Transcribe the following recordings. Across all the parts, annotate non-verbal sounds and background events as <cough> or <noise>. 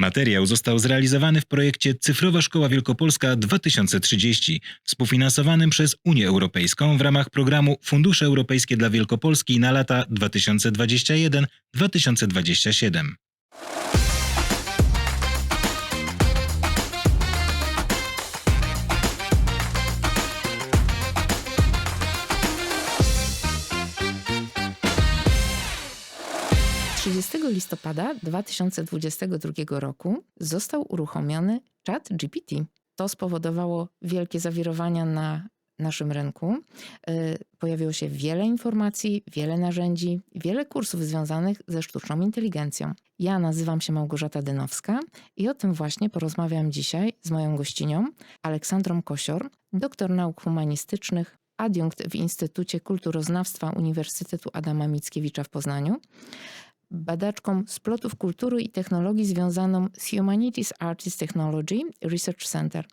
Materiał został zrealizowany w projekcie Cyfrowa Szkoła Wielkopolska 2030, współfinansowanym przez Unię Europejską w ramach programu Fundusze Europejskie dla Wielkopolski na lata 2021-2027. Trzydziestego listopada 2022 roku został uruchomiony Chat GPT. To spowodowało wielkie zawirowania na naszym rynku. Y, Pojawiło się wiele informacji, wiele narzędzi, wiele kursów związanych ze sztuczną inteligencją. Ja nazywam się Małgorzata Dynowska i o tym właśnie porozmawiam dzisiaj z moją gościnią, Aleksandrą Kosior, doktor nauk humanistycznych, adiunkt w Instytucie Kulturoznawstwa Uniwersytetu Adama Mickiewicza w Poznaniu, badaczką splotów kultury i technologii związaną z Humanities Artist Technology Research Center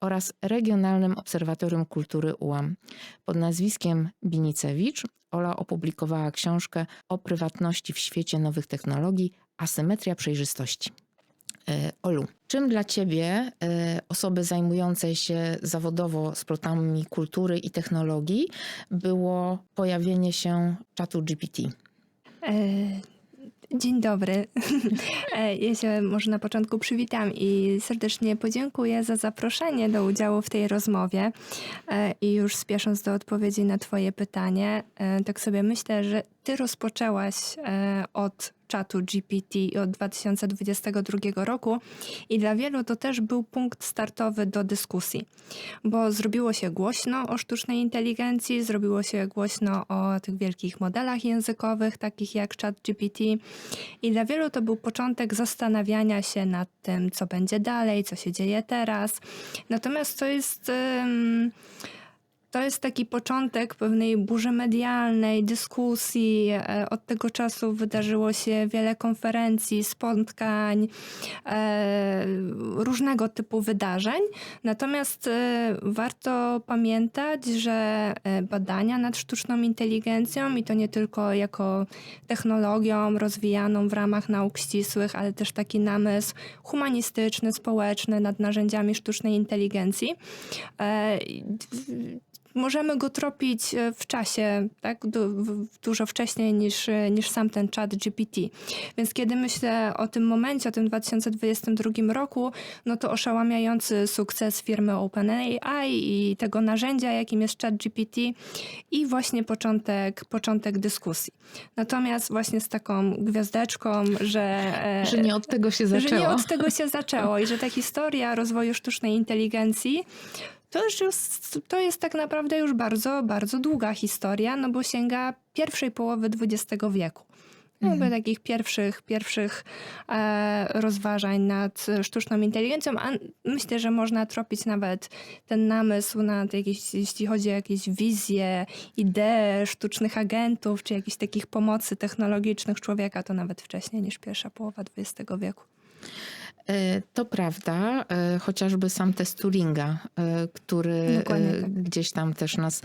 oraz Regionalnym Obserwatorium Kultury UAM. Pod nazwiskiem Binicewicz Ola opublikowała książkę o prywatności w świecie nowych technologii Asymetria przejrzystości. E, Olu, czym dla Ciebie, e, osoby zajmującej się zawodowo splotami kultury i technologii, było pojawienie się czatu GPT? Dzień dobry. <laughs> E, Ja się może na początku przywitam i serdecznie podziękuję za zaproszenie do udziału w tej rozmowie. E, I już spiesząc do odpowiedzi na Twoje pytanie, e, tak sobie myślę, że Ty rozpoczęłaś od czatu GPT od 2022 roku i dla wielu to też był punkt startowy do dyskusji, bo zrobiło się głośno o sztucznej inteligencji, zrobiło się głośno o tych wielkich modelach językowych, takich jak ChatGPT i dla wielu to był początek zastanawiania się nad tym, co będzie dalej, co się dzieje teraz. Natomiast to jest... to jest taki początek pewnej burzy medialnej, dyskusji. E, Od tego czasu wydarzyło się wiele konferencji, spotkań, e, różnego typu wydarzeń. Natomiast e, warto pamiętać, że badania nad sztuczną inteligencją i to nie tylko jako technologią rozwijaną w ramach nauk ścisłych, ale też taki namysł humanistyczny, społeczny nad narzędziami sztucznej inteligencji. Możemy go tropić e, w czasie, tak, du, dużo wcześniej niż, e, niż sam ten chat GPT. Więc kiedy myślę o tym momencie, o tym 2022 roku, no to oszałamiający sukces firmy OpenAI i tego narzędzia, jakim jest chat GPT i właśnie początek, początek dyskusji. Natomiast właśnie z taką gwiazdeczką, że... e, Że nie od tego się że nie zaczęło. od tego się zaczęło i że ta <laughs> historia rozwoju sztucznej inteligencji to już jest, to jest tak naprawdę już bardzo, bardzo długa historia, no bo sięga pierwszej połowy XX wieku. Jakby takich pierwszych, pierwszych e, rozważań nad sztuczną inteligencją, a myślę, że można tropić nawet ten namysł nad jakieś, jeśli chodzi o jakieś wizje, idee sztucznych agentów, czy jakichś takich pomocy technologicznych człowieka, to nawet wcześniej niż pierwsza połowa XX wieku. E, To prawda, e, chociażby sam test Turinga, e, który tak. gdzieś tam też nas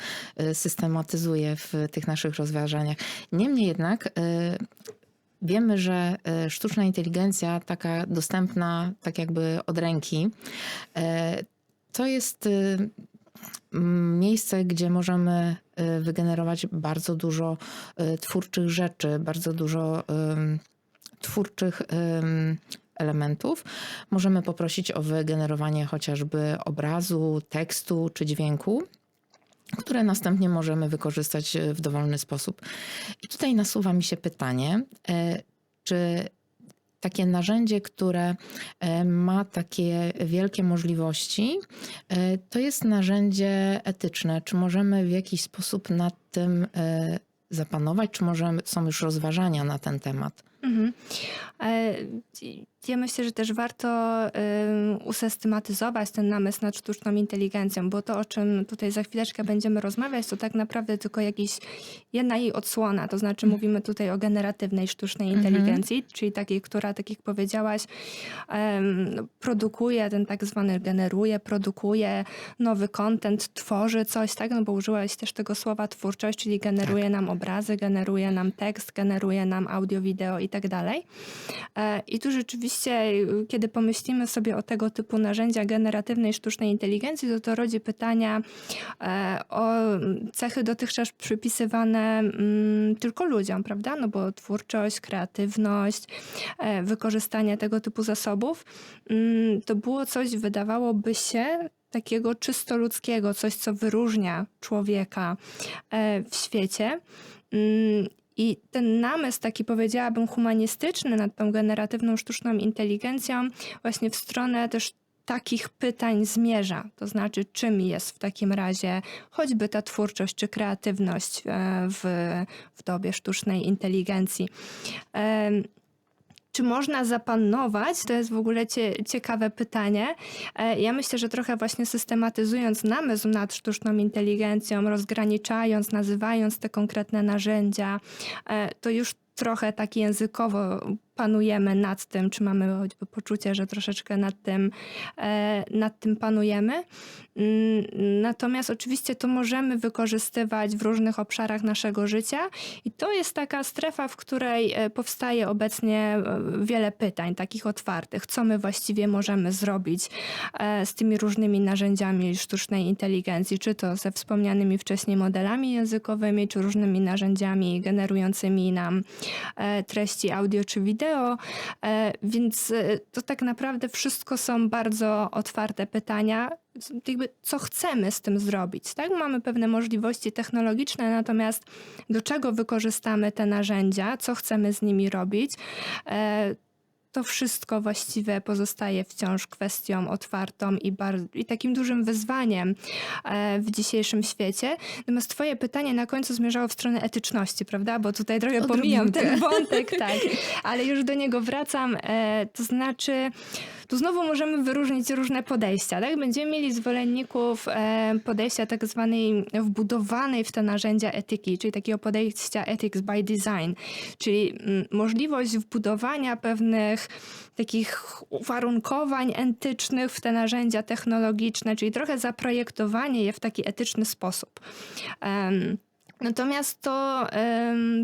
systematyzuje w tych naszych rozważaniach. Niemniej jednak wiemy, że sztuczna inteligencja, taka dostępna tak jakby od ręki, to jest miejsce, gdzie możemy wygenerować bardzo dużo twórczych rzeczy, bardzo dużo twórczych elementów. Możemy poprosić o wygenerowanie chociażby obrazu, tekstu czy dźwięku, które następnie możemy wykorzystać e, w dowolny sposób. I tutaj nasuwa mi się pytanie, e, czy takie narzędzie, które e, ma takie wielkie możliwości, to jest narzędzie etyczne. Czy możemy w jakiś sposób nad tym zapanować, czy może są już rozważania na ten temat? Mhm. Ja myślę, że też warto usystematyzować ten namysł nad sztuczną inteligencją, bo to, o czym tutaj za chwileczkę będziemy rozmawiać, to tak naprawdę tylko jakiś jedna jej odsłona. To znaczy mówimy tutaj o generatywnej sztucznej Mhm. inteligencji, czyli takiej, która, tak jak powiedziałaś, produkuje ten tak zwany, generuje, produkuje nowy content, tworzy coś, tak? No bo użyłaś też tego słowa twórczość, czyli generuje nam obrazy, generuje nam tekst, generuje nam audio, wideo i tak dalej. E, I tu rzeczywiście oczywiście, y, kiedy pomyślimy sobie o tego typu narzędzia generatywnej sztucznej inteligencji, to to rodzi pytania e, o cechy dotychczas przypisywane mm, tylko ludziom, prawda? No bo twórczość, kreatywność, e, wykorzystanie tego typu zasobów, mm, to było coś, wydawałoby się, takiego czysto ludzkiego, coś, co wyróżnia człowieka e, w świecie. I ten namysł, taki powiedziałabym, humanistyczny nad tą generatywną sztuczną inteligencją, właśnie w stronę też takich pytań zmierza. To znaczy, czym jest w takim razie choćby ta twórczość czy kreatywność e, w, w dobie sztucznej inteligencji. Czy można zapanować? To jest w ogóle cie, ciekawe pytanie. E, Ja myślę, że trochę właśnie systematyzując namysł nad sztuczną inteligencją, rozgraniczając, nazywając te konkretne narzędzia, e, to już trochę tak językowo panujemy nad tym, czy mamy choćby poczucie, że troszeczkę nad tym, e, nad tym panujemy. Mm, Natomiast oczywiście to możemy wykorzystywać w różnych obszarach naszego życia i to jest taka strefa, w której e, powstaje obecnie e, wiele pytań, takich otwartych. Co my właściwie możemy zrobić z tymi różnymi narzędziami sztucznej inteligencji, czy to ze wspomnianymi wcześniej modelami językowymi, czy różnymi narzędziami generującymi nam treści audio czy wideo. E, Więc e, to tak naprawdę wszystko są bardzo otwarte pytania. Jakby, co chcemy z tym zrobić, tak? Mamy pewne możliwości technologiczne, natomiast do czego wykorzystamy te narzędzia, co chcemy z nimi robić, e, to wszystko właściwie pozostaje wciąż kwestią otwartą i, i takim dużym wyzwaniem e, w dzisiejszym świecie. Natomiast twoje pytanie na końcu zmierzało w stronę etyczności, prawda? Bo tutaj trochę pomijam Odrobinkę. ten <laughs> wątek, tak, ale już do niego wracam. E, to znaczy, tu znowu możemy wyróżnić różne podejścia, tak? Będziemy mieli zwolenników e, podejścia tak zwanej wbudowanej w te narzędzia etyki, czyli takiego podejścia ethics by design, czyli mm, możliwość wbudowania pewnych takich uwarunkowań etycznych w te narzędzia technologiczne, czyli trochę zaprojektowanie je w taki etyczny sposób. Natomiast to,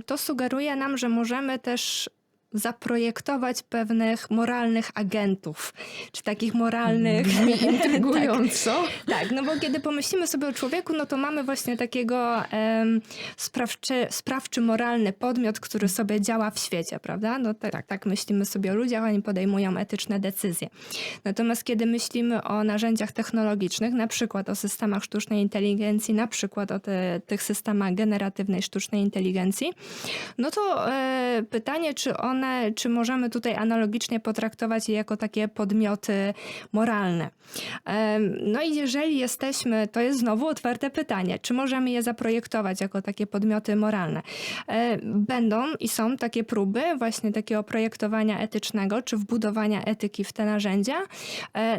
to sugeruje nam, że możemy też zaprojektować pewnych moralnych agentów, czy takich moralnych. <laughs> Brzmi <laughs> intrygująco. Tak, no bo kiedy pomyślimy sobie o człowieku, no to mamy właśnie takiego em, sprawczy, sprawczy moralny podmiot, który sobie działa w świecie, prawda? No tak, tak. myślimy sobie o ludziach, oni podejmują etyczne decyzje. Natomiast kiedy myślimy o narzędziach technologicznych, na przykład o systemach sztucznej inteligencji, na przykład o te, tych systemach generatywnej sztucznej inteligencji, no to e, pytanie, czy czy możemy tutaj analogicznie potraktować je jako takie podmioty moralne. No i jeżeli jesteśmy, to jest znowu otwarte pytanie, czy możemy je zaprojektować jako takie podmioty moralne? Będą i są takie próby właśnie takiego projektowania etycznego, czy wbudowania etyki w te narzędzia.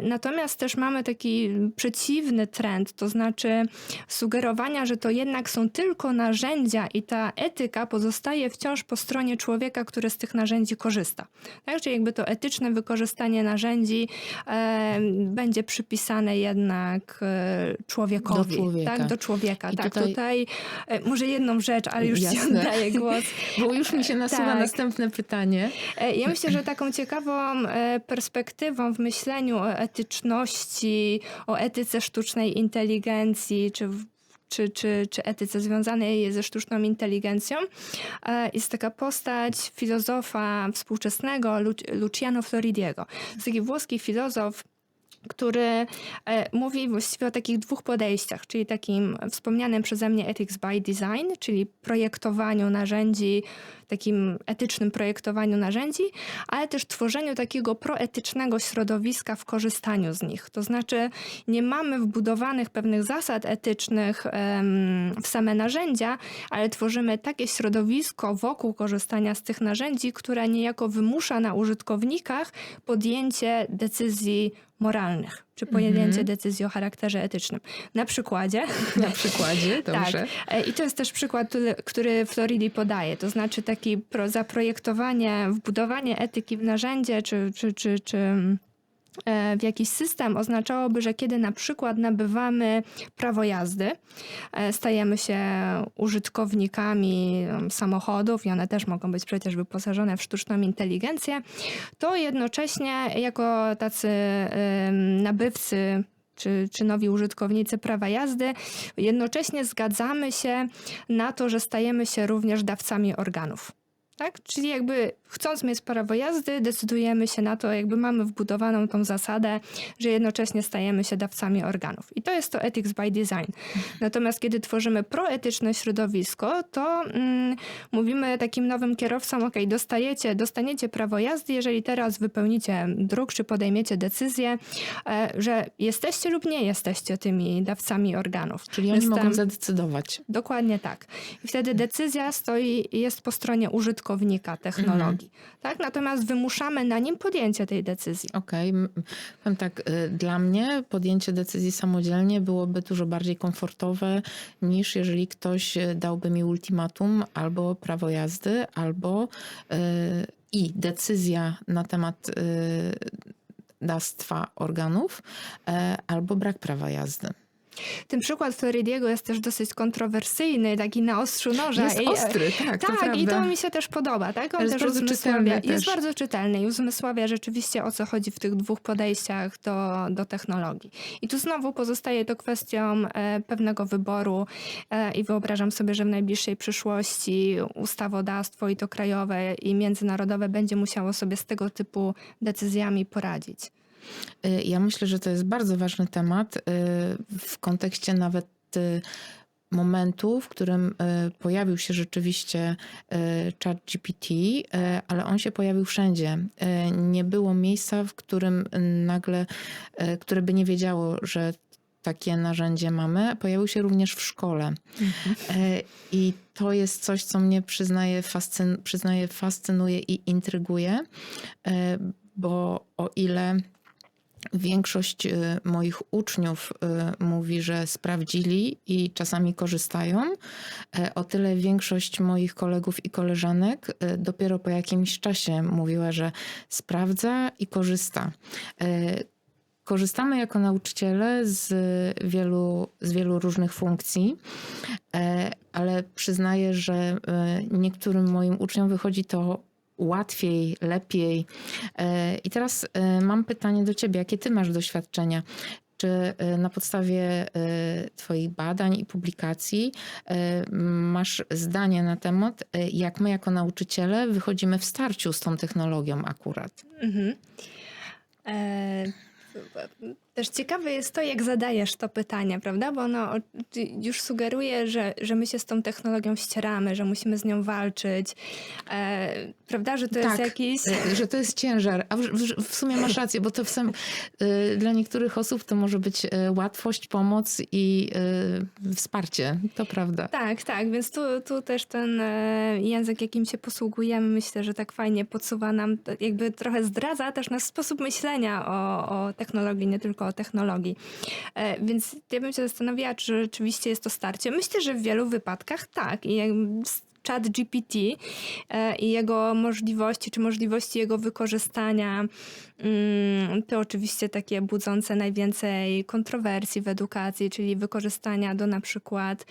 Natomiast też mamy taki przeciwny trend, to znaczy sugerowania, że to jednak są tylko narzędzia i ta etyka pozostaje wciąż po stronie człowieka, który z tych narzędzi korzysta. Tak? Czyli jakby to etyczne wykorzystanie narzędzi e, będzie przypisane jednak e, człowiekowi. Do człowieka. Tak, do człowieka. I tak, tutaj- tutaj, e, może jedną rzecz, ale już ci Jasne. oddaję głos. <laughs> Bo już mi się nasuwa Tak. następne pytanie. E, Ja myślę, że taką ciekawą e, perspektywą w myśleniu o etyczności, o etyce sztucznej inteligencji, czy w- czy, czy, czy etyce związanej ze sztuczną inteligencją, e, jest taka postać filozofa współczesnego Lu- Luciano Floridiego. To taki włoski filozof, który e, mówi właściwie o takich dwóch podejściach, czyli takim wspomnianym przeze mnie ethics by design, czyli projektowaniu narzędzi, takim etycznym projektowaniu narzędzi, ale też tworzeniu takiego proetycznego środowiska w korzystaniu z nich. To znaczy nie mamy wbudowanych pewnych zasad etycznych w same narzędzia, ale tworzymy takie środowisko wokół korzystania z tych narzędzi, które niejako wymusza na użytkownikach podjęcie decyzji moralnych, czy podjęcie Mhm. decyzji o charakterze etycznym. Na przykładzie <laughs> Na przykładzie, <laughs> dobrze. tak. I to jest też przykład, który- Floridi podaje. To znaczy taki pro, zaprojektowanie, wbudowanie etyki w narzędzie, czy, czy, czy, czy w jakiś system oznaczałoby, że kiedy na przykład nabywamy prawo jazdy, e, stajemy się użytkownikami em, samochodów i one też mogą być przecież wyposażone w sztuczną inteligencję, to jednocześnie jako tacy nabywcy czy, czy nowi użytkownicy prawa jazdy, jednocześnie zgadzamy się na to, że stajemy się również dawcami organów. Tak? Czyli jakby chcąc mieć prawo jazdy, decydujemy się na to, jakby mamy wbudowaną tą zasadę, że jednocześnie stajemy się dawcami organów. I to jest to ethics by design. Natomiast kiedy tworzymy proetyczne środowisko, to mm, mówimy takim nowym kierowcom, ok, dostajecie, dostaniecie prawo jazdy, jeżeli teraz wypełnicie druk, czy podejmiecie decyzję, e, że jesteście lub nie jesteście tymi dawcami organów. Czyli oni Więc mogą tam- zadecydować. Dokładnie tak. I wtedy decyzja stoi, jest po stronie użytkownika technologii. Tak? Natomiast wymuszamy na nim podjęcie tej decyzji. Okej, m- powiem tak, y, dla mnie podjęcie decyzji samodzielnie byłoby dużo bardziej komfortowe niż jeżeli ktoś y, dałby mi ultimatum albo prawo jazdy, albo y, i decyzja na temat y, dawstwa organów, e, albo brak prawa jazdy. Ten przykład Floridiego jest też dosyć kontrowersyjny, taki na ostrzu noża. Jest I- ostry, tak, to Tak, i prawda. to mi się też podoba. Tak? On Jest też bardzo czytelny jest też. bardzo czytelny i uzmysławia rzeczywiście o co chodzi w tych dwóch podejściach do, do technologii. I tu znowu pozostaje to kwestią e, pewnego wyboru e, i wyobrażam sobie, że w najbliższej przyszłości ustawodawstwo i to krajowe i międzynarodowe będzie musiało sobie z tego typu decyzjami poradzić. Y, Ja myślę, że to jest bardzo ważny temat y, w kontekście nawet y, momentu, w którym pojawił się rzeczywiście chat GPT, ale on się pojawił wszędzie. Nie było miejsca, w którym nagle, które by nie wiedziało, że takie narzędzie mamy. Pojawił się również w szkole. E, I to jest coś, co mnie przyznaje, fascyn, przyznaje fascynuje i intryguje, bo o ile większość e, moich uczniów e, mówi, że sprawdzili i czasami korzystają, e, o tyle większość moich kolegów i koleżanek e, dopiero po jakimś czasie mówiła, że sprawdza i korzysta. E, Korzystamy jako nauczyciele z wielu, z wielu różnych funkcji, e, ale przyznaję, że niektórym moim uczniom wychodzi to łatwiej, lepiej. E, I teraz e, mam pytanie do Ciebie: jakie Ty masz doświadczenia? Czy e, na podstawie Twoich badań i publikacji masz zdanie na temat, jak my jako nauczyciele wychodzimy w starciu z tą technologią akurat? Mhm. E, też ciekawe jest to, jak zadajesz to pytanie, prawda? Bo ono już sugeruje, że, że my się z tą technologią ścieramy, że musimy z nią walczyć, e, prawda? Że to jest Tak. jakiś... Y, Że to jest ciężar. A w, w, w sumie masz rację, bo to w sam, y, dla niektórych osób to może być y, łatwość, pomoc i y, wsparcie. To prawda. Tak, tak, więc tu, tu też ten e, język, jakim się posługujemy, myślę, że tak fajnie podsuwa nam, jakby trochę zdradza też nasz sposób myślenia o, o technologii, nie tylko technologii. E, Więc ja bym się zastanawiała, czy rzeczywiście jest to starcie. Myślę, że w wielu wypadkach tak. I chat GPT e, i jego możliwości, czy możliwości jego wykorzystania, mm, to oczywiście takie budzące najwięcej kontrowersji w edukacji, czyli wykorzystania do na przykład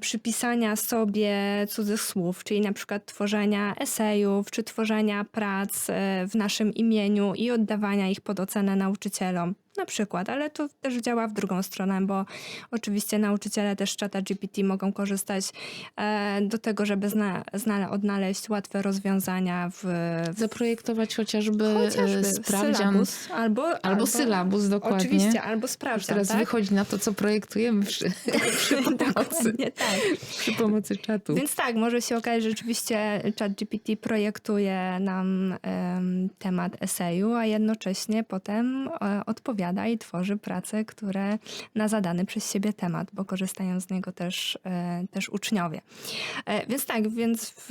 przypisania sobie cudzych słów, czyli na przykład tworzenia esejów, czy tworzenia prac e, w naszym imieniu i oddawania ich pod ocenę nauczycielom. Na przykład, ale to też działa w drugą stronę, bo oczywiście nauczyciele też z czata GPT mogą korzystać e, do tego, żeby zna, odnaleźć łatwe rozwiązania w, w Zaprojektować chociażby, chociażby y, sprawdzian sylabus, albo, albo, sylabus dokładnie. Oczywiście, albo sprawdzian, teraz tak? wychodzi na to, co projektujemy przy, <laughs> przy, pomocy, tak. przy pomocy czatu. Więc tak, może się okazać, że rzeczywiście ChatGPT projektuje nam em, temat eseju, a jednocześnie potem e, odpowiada i tworzy prace, które na zadany przez siebie temat, bo korzystają z niego też, e, też uczniowie. E, więc tak, więc w,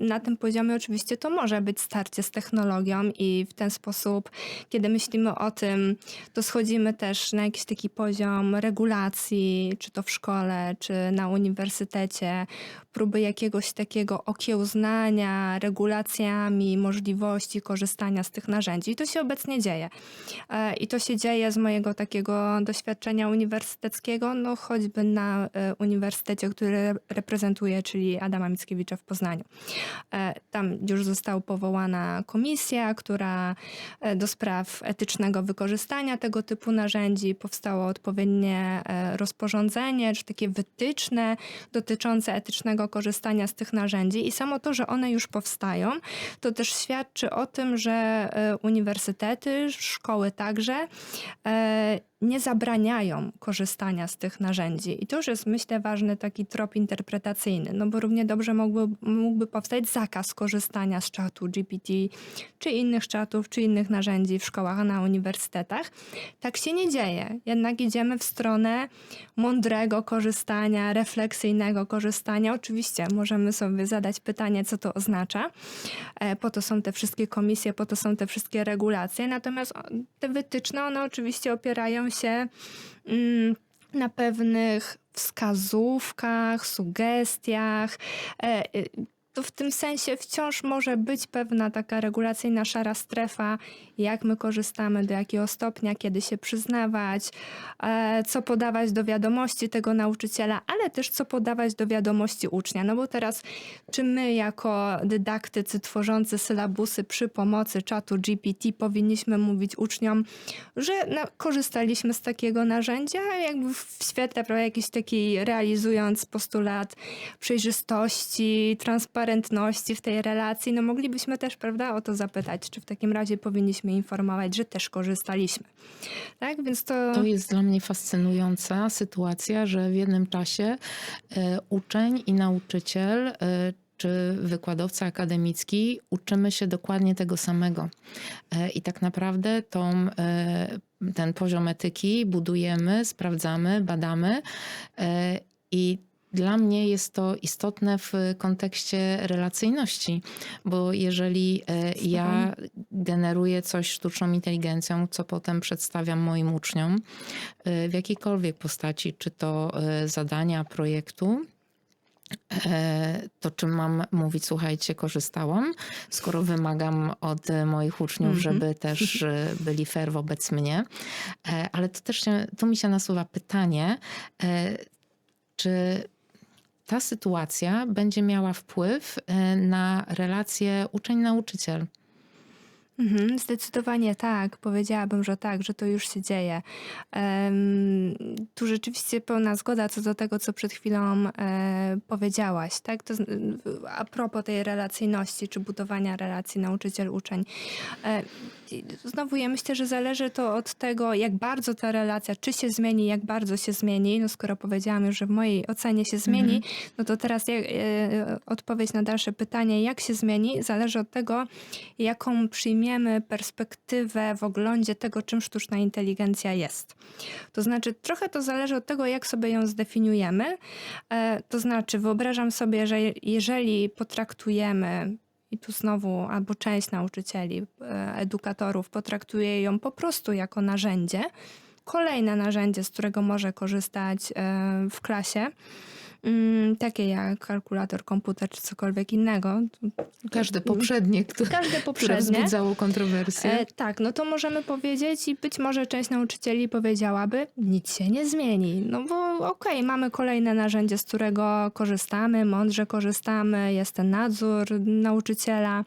na tym poziomie oczywiście to może być starcie z technologią i w ten sposób, kiedy myślimy o tym, to schodzimy też na jakiś taki poziom regulacji, czy to w szkole, czy na uniwersytecie, próby jakiegoś takiego okiełznania regulacjami możliwości korzystania z tych narzędzi. I to się obecnie dzieje. E, I to się dzieje z mojego takiego doświadczenia uniwersyteckiego, no choćby na e, uniwersytecie, który reprezentuję, czyli Adama Mickiewicza w Poznaniu. E, Tam już została powołana komisja, która do spraw etycznego wykorzystania tego typu narzędzi powstało odpowiednie rozporządzenie, czy takie wytyczne dotyczące etycznego korzystania z tych narzędzi. I samo to, że one już powstają, to też świadczy o tym, że e, uniwersytety, szkoły także e, nie zabraniają korzystania z tych narzędzi. I to już jest, myślę, ważny taki trop interpretacyjny, no bo równie dobrze mógłby, mógłby powstać zakaz korzystania z czatu GPT, czy innych czatów, czy innych narzędzi w szkołach, na uniwersytetach. Tak się nie dzieje. Jednak idziemy w stronę mądrego korzystania, refleksyjnego korzystania. Oczywiście możemy sobie zadać pytanie, co to oznacza. E, Po to są te wszystkie komisje, po to są te wszystkie regulacje. Natomiast te wytyczne, one oczywiście opierają się mm, na pewnych wskazówkach, sugestiach. E, y, To w tym sensie wciąż może być pewna taka regulacyjna szara strefa, jak my korzystamy, do jakiego stopnia, kiedy się przyznawać, e, co podawać do wiadomości tego nauczyciela, ale też co podawać do wiadomości ucznia. No bo teraz, czy my jako dydaktycy tworzący sylabusy przy pomocy czatu GPT powinniśmy mówić uczniom, że no, korzystaliśmy z takiego narzędzia, jakby w świetle prawda, jakiś taki realizując postulat przejrzystości, transparentności w tej relacji, no moglibyśmy też, prawda, o to zapytać, czy w takim razie powinniśmy informować, że też korzystaliśmy. Tak, więc to... To jest dla mnie fascynująca sytuacja, że w jednym czasie e, uczeń i nauczyciel e, czy wykładowca akademicki uczymy się dokładnie tego samego. E, I tak naprawdę tą, ten poziom etyki budujemy, sprawdzamy, badamy i dla mnie jest to istotne w kontekście relacyjności, bo jeżeli e, ja generuję coś sztuczną inteligencją, co potem przedstawiam moim uczniom e, w jakiejkolwiek postaci, czy to e, zadania, projektu, to czym mam mówić, słuchajcie, korzystałam, skoro wymagam od moich uczniów, Mhm. żeby też byli fair wobec mnie. Ale to też się, tu mi się nasuwa pytanie, czy ta sytuacja będzie miała wpływ e, na relację uczeń-nauczyciel? Mhm, zdecydowanie tak. Powiedziałabym, że tak, że to już się dzieje. Tu rzeczywiście pełna zgoda co do tego, co przed chwilą e, powiedziałaś. Tak? To, a propos tej relacyjności, czy budowania relacji nauczyciel-uczeń. E, znowu ja myślę, że zależy to od tego, jak bardzo ta relacja, czy się zmieni, jak bardzo się zmieni. No skoro powiedziałam już, że w mojej ocenie się zmieni, no to teraz jak, e, odpowiedź na dalsze pytanie, jak się zmieni, zależy od tego, jaką przyjmiemy perspektywę w oglądzie tego, czym sztuczna inteligencja jest. To znaczy, trochę to zależy od tego, jak sobie ją zdefiniujemy. E, To znaczy, wyobrażam sobie, że je- jeżeli potraktujemy i tu znowu albo część nauczycieli, e, edukatorów potraktuje ją po prostu jako narzędzie, kolejne narzędzie, z którego może korzystać e, w klasie, mm, takie jak kalkulator, komputer czy cokolwiek innego. Każde poprzednie, które, Każde które poprzednie. wzbudzało kontrowersje. E, tak, no to możemy powiedzieć i być może część nauczycieli powiedziałaby, nic się nie zmieni. No bo okej, mamy kolejne narzędzie, z którego korzystamy, mądrze korzystamy, jest ten nadzór nauczyciela,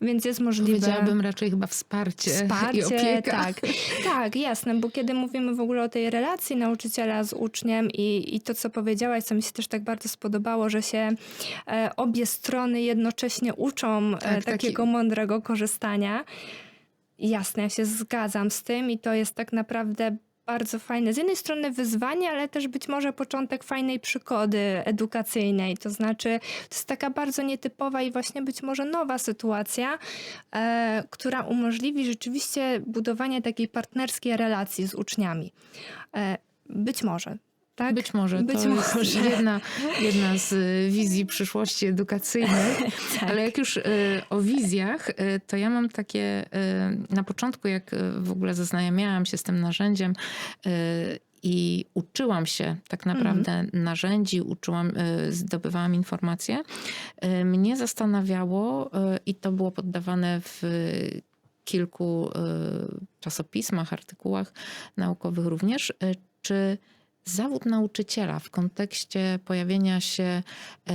więc jest możliwe... Powiedziałabym raczej chyba wsparcie, i Wsparcie, opieka. tak. Tak, jasne, bo kiedy mówimy w ogóle o tej relacji nauczyciela z uczniem i, i to, co powiedziałaś, co mi się też tak bardzo spodobało, że się e, obie strony jednocześnie uczą e, Tak, taki- takiego mądrego korzystania. Jasne, ja się zgadzam z tym i to jest tak naprawdę bardzo fajne. Z jednej strony wyzwanie, ale też być może początek fajnej przygody edukacyjnej. To znaczy, to jest taka bardzo nietypowa i właśnie być może nowa sytuacja, e, która umożliwi rzeczywiście budowanie takiej partnerskiej relacji z uczniami. E, być może. Tak? Być może Być to może. jest <laughs> jedna, jedna z y, wizji przyszłości edukacyjnej. <laughs> Tak. Ale jak już y, o wizjach, y, to ja mam takie na początku, jak w ogóle zaznajamiałam się z tym narzędziem i uczyłam się tak naprawdę narzędzi, uczyłam, zdobywałam informacje, mnie zastanawiało i to było poddawane w kilku czasopismach, artykułach naukowych również, czy zawód nauczyciela w kontekście pojawienia się y,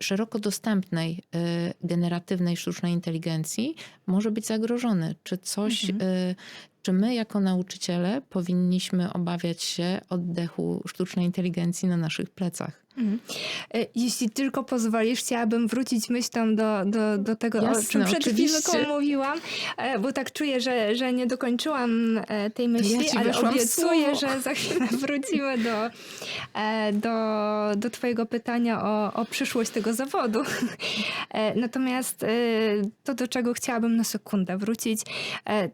szeroko dostępnej y, generatywnej sztucznej inteligencji może być zagrożony. Czy coś, Mhm. y, czy my jako nauczyciele powinniśmy obawiać się oddechu sztucznej inteligencji na naszych plecach? Mhm. E, Jeśli tylko pozwolisz, chciałabym wrócić myślą do, do, do tego, o Jasne, czym przed oczywiście. chwilką mówiłam, e, bo tak czuję, że, że nie dokończyłam e, tej myśli, ci ale obiecuję, że za chwilę <laughs> wrócimy do, do, do twojego pytania o, o przyszłość tego zawodu. Natomiast to, do czego chciałabym na sekundę wrócić,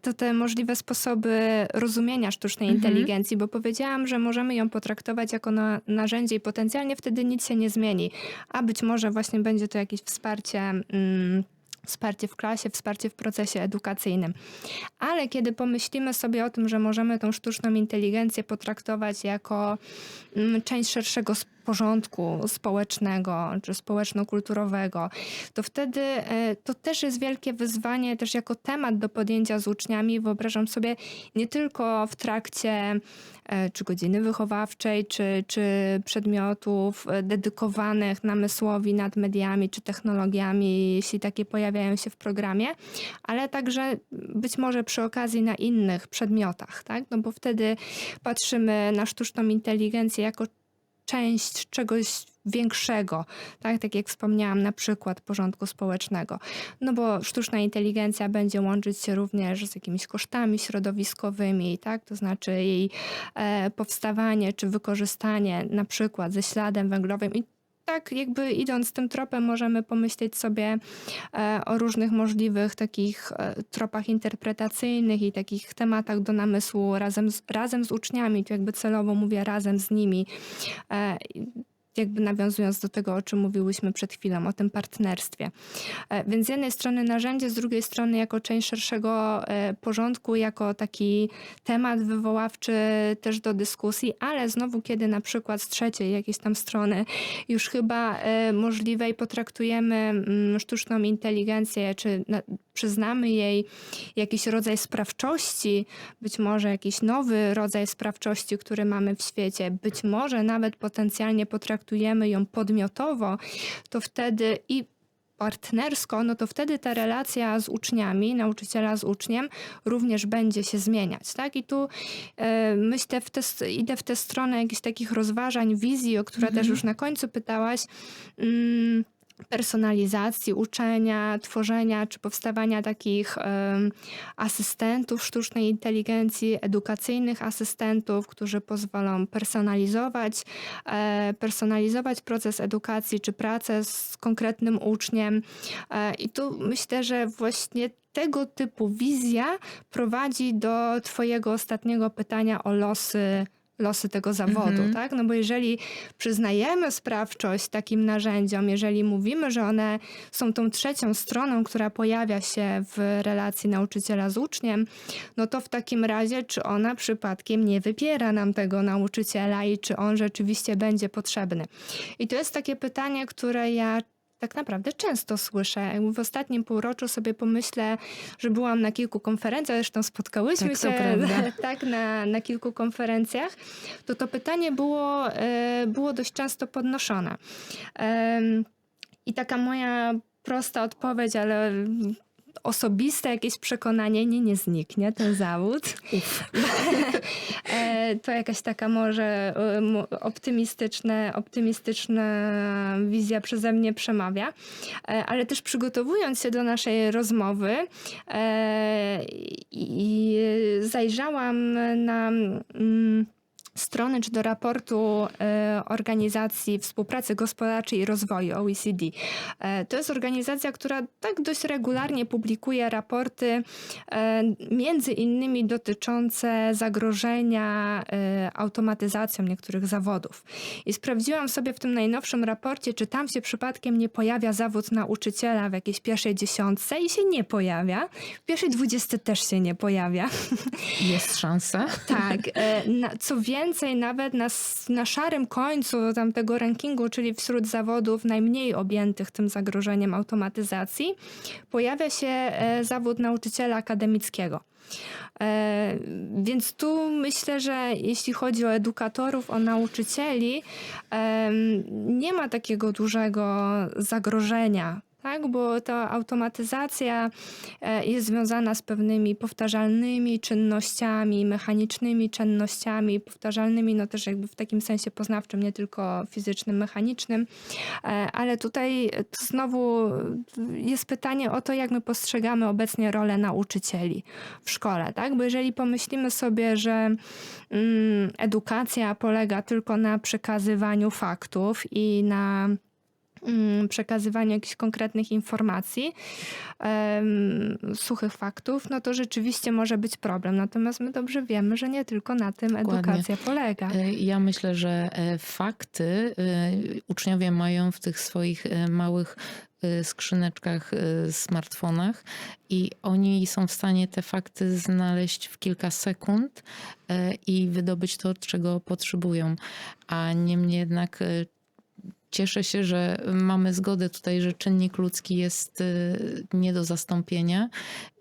to te możliwe sposoby rozumienia sztucznej Mhm. inteligencji, bo powiedziałam, że możemy ją potraktować jako na, narzędzie i potencjalnie wtedy nic się nie zmieni. A być może właśnie będzie to jakieś wsparcie. Mm, Wsparcie w klasie, wsparcie w procesie edukacyjnym. Ale kiedy pomyślimy sobie o tym, że możemy tą sztuczną inteligencję potraktować jako mm, część szerszego s- porządku społecznego czy społeczno-kulturowego, to wtedy e, to też jest wielkie wyzwanie, też jako temat do podjęcia z uczniami. Wyobrażam sobie nie tylko w trakcie e, czy godziny wychowawczej, czy, czy przedmiotów e, dedykowanych namysłowi nad mediami czy technologiami, jeśli takie pojawiają się w programie, ale także być może przy okazji na innych przedmiotach, tak? No bo wtedy patrzymy na sztuczną inteligencję jako część czegoś większego, tak? tak jak wspomniałam, na przykład porządku społecznego. No bo sztuczna inteligencja będzie łączyć się również z jakimiś kosztami środowiskowymi, tak? to znaczy jej e, powstawanie czy wykorzystanie na przykład ze śladem węglowym i tak jakby idąc tym tropem możemy pomyśleć sobie e, o różnych możliwych takich e, tropach interpretacyjnych i takich tematach do namysłu razem z, razem z uczniami, tu jakby celowo mówię razem z nimi, e, jakby nawiązując do tego, o czym mówiłyśmy przed chwilą, o tym partnerstwie. E, Więc z jednej strony narzędzie, z drugiej strony jako część szerszego e, porządku, jako taki temat wywoławczy też do dyskusji, ale znowu, kiedy na przykład z trzeciej jakiejś tam strony już chyba e, możliwej potraktujemy mm, sztuczną inteligencję, czy przyznamy jej jakiś rodzaj sprawczości, być może jakiś nowy rodzaj sprawczości, który mamy w świecie, być może nawet potencjalnie potraktujemy ją podmiotowo, to wtedy i partnersko, no to wtedy ta relacja z uczniami, nauczyciela z uczniem również będzie się zmieniać, tak? I tu e, myślę, w te, idę w tę stronę jakichś takich rozważań, wizji, o które też już na końcu pytałaś. Mm, personalizacji, uczenia, tworzenia czy powstawania takich asystentów sztucznej inteligencji, edukacyjnych asystentów, którzy pozwolą personalizować, e, personalizować proces edukacji czy pracę z konkretnym uczniem. E, I tu myślę, że właśnie tego typu wizja prowadzi do Twojego ostatniego pytania o losy. Losy tego zawodu, Mhm. tak? No bo jeżeli przyznajemy sprawczość takim narzędziom, jeżeli mówimy, że one są tą trzecią stroną, która pojawia się w relacji nauczyciela z uczniem, no to w takim razie, czy ona przypadkiem nie wypiera nam tego nauczyciela i czy on rzeczywiście będzie potrzebny? I to jest takie pytanie, które ja tak naprawdę często słyszę. W ostatnim półroczu sobie pomyślę, że byłam na kilku konferencjach, zresztą spotkałyśmy Tak, się <laughs> tak na, na kilku konferencjach, to to pytanie było, e, było dość często podnoszone. I taka moja prosta odpowiedź, ale osobiste jakieś przekonanie, nie, nie zniknie ten zawód. <laughs> E, to jakaś taka może em, optymistyczne, optymistyczna wizja przeze mnie przemawia. E, Ale też przygotowując się do naszej rozmowy e, i zajrzałam na mm, strony czy do raportu e, Organizacji Współpracy Gospodarczej i Rozwoju OECD. E, To jest organizacja, która tak dość regularnie publikuje raporty e, między innymi dotyczące zagrożenia e, automatyzacją niektórych zawodów. I sprawdziłam sobie w tym najnowszym raporcie, czy tam się przypadkiem nie pojawia zawód nauczyciela w jakiejś pierwszej dziesiątce i się nie pojawia. W pierwszej dwudziestce też się nie pojawia. Jest szansa. Tak. e, na- Co więcej, więcej, nawet na, na szarym końcu tamtego rankingu, czyli wśród zawodów najmniej objętych tym zagrożeniem automatyzacji, pojawia się e, zawód nauczyciela akademickiego. E, Więc tu myślę, że jeśli chodzi o edukatorów, o nauczycieli, nie ma takiego dużego zagrożenia. Tak, bo ta automatyzacja e, jest związana z pewnymi powtarzalnymi czynnościami, mechanicznymi czynnościami, powtarzalnymi no też jakby w takim sensie poznawczym, nie tylko fizycznym, mechanicznym. E, Ale tutaj to znowu jest pytanie o to, jak my postrzegamy obecnie rolę nauczycieli w szkole, tak? Bo jeżeli pomyślimy sobie, że mm, edukacja polega tylko na przekazywaniu faktów i na mm, przekazywaniu jakichś konkretnych informacji, suchych faktów, no to rzeczywiście może być problem. Natomiast my dobrze wiemy, że nie tylko na tym Dokładnie. edukacja polega. E, Ja myślę, że e, fakty e, uczniowie mają w tych swoich małych skrzyneczkach, smartfonach i oni są w stanie te fakty znaleźć w kilka sekund i wydobyć to, czego potrzebują. A niemniej jednak cieszę się, że mamy zgodę tutaj, że czynnik ludzki jest e, nie do zastąpienia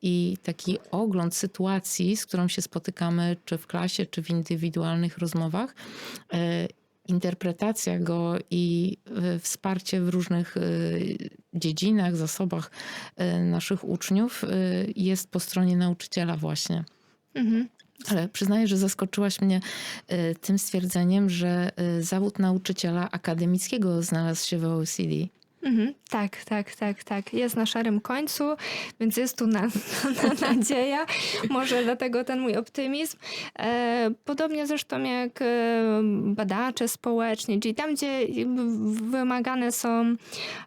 i taki ogląd sytuacji, z którą się spotykamy, czy w klasie, czy w indywidualnych rozmowach, e, interpretacja go i e, wsparcie w różnych dziedzinach, zasobach naszych uczniów jest po stronie nauczyciela właśnie. Mhm. Ale przyznaję, że zaskoczyłaś mnie e, tym stwierdzeniem, że e, zawód nauczyciela akademickiego znalazł się w OECD. Mhm. Tak, tak, tak, tak. Jest na szarym końcu, więc jest tu <laughs> na, na, nadzieja. Może dlatego ten mój optymizm. E, podobnie zresztą jak e, badacze społeczni, czyli tam, gdzie wymagane są,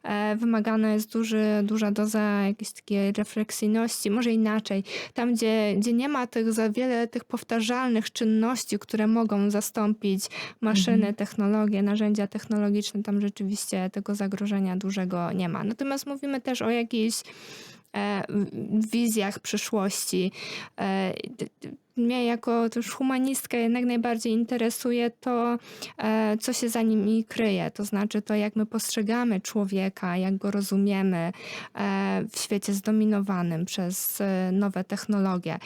e, wymagana jest duży, duża doza jakiejś takiej refleksyjności, może inaczej. Tam, gdzie, gdzie nie ma tych za wiele tych powtarzalnych czynności, które mogą zastąpić maszyny, Mhm. technologie, narzędzia technologiczne, tam rzeczywiście tego zagrożenia dużego nie ma. Natomiast mówimy też o jakichś e, wizjach przyszłości. E, mnie jako też humanistkę jednak najbardziej interesuje to, e, co się za nimi kryje. To znaczy to, jak my postrzegamy człowieka, jak go rozumiemy w świecie zdominowanym przez nowe technologie.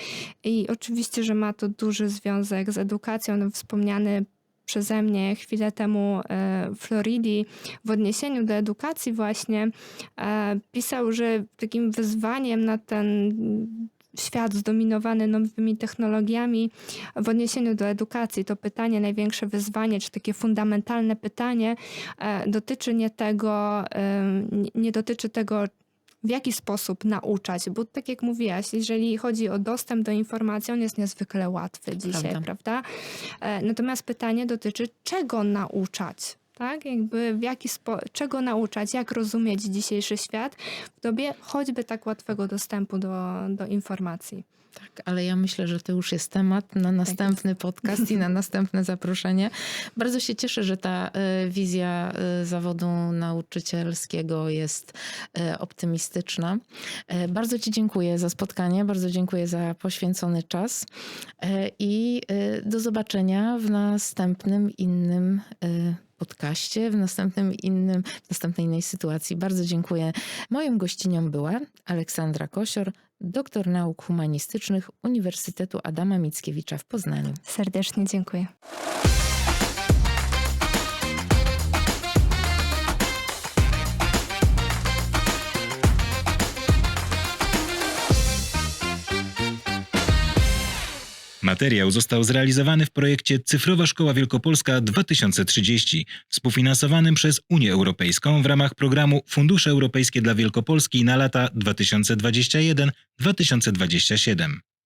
I oczywiście, że ma to duży związek z edukacją. No, wspomniany przeze mnie chwilę temu e, Floridi w odniesieniu do edukacji właśnie e, pisał, że takim wyzwaniem na ten świat zdominowany nowymi technologiami w odniesieniu do edukacji, to pytanie, największe wyzwanie, czy takie fundamentalne pytanie e, dotyczy nie tego, nie dotyczy tego, w jaki sposób nauczać, bo tak jak mówiłaś, jeżeli chodzi o dostęp do informacji, on jest niezwykle łatwy dzisiaj, Prawda. prawda? E, Natomiast pytanie dotyczy, czego nauczać? Tak, jakby w jaki spo- czego nauczać, jak rozumieć dzisiejszy świat w dobie choćby tak łatwego dostępu do, do informacji. Tak, ale ja myślę, że to już jest temat na następny podcast i na <laughs> następne zaproszenie. Bardzo się cieszę, że ta e, wizja e, zawodu nauczycielskiego jest e, optymistyczna. Bardzo Ci dziękuję za spotkanie, bardzo dziękuję za poświęcony czas i do zobaczenia w następnym innym podcaście, w następnym innym, w następnej innej sytuacji. Bardzo dziękuję. Moją gościnią była Aleksandra Kosior, doktor nauk humanistycznych Uniwersytetu Adama Mickiewicza w Poznaniu. Serdecznie dziękuję. Materiał został zrealizowany w projekcie Cyfrowa Szkoła Wielkopolska 2030, współfinansowanym przez Unię Europejską w ramach programu Fundusze Europejskie dla Wielkopolski na lata 2021-2027.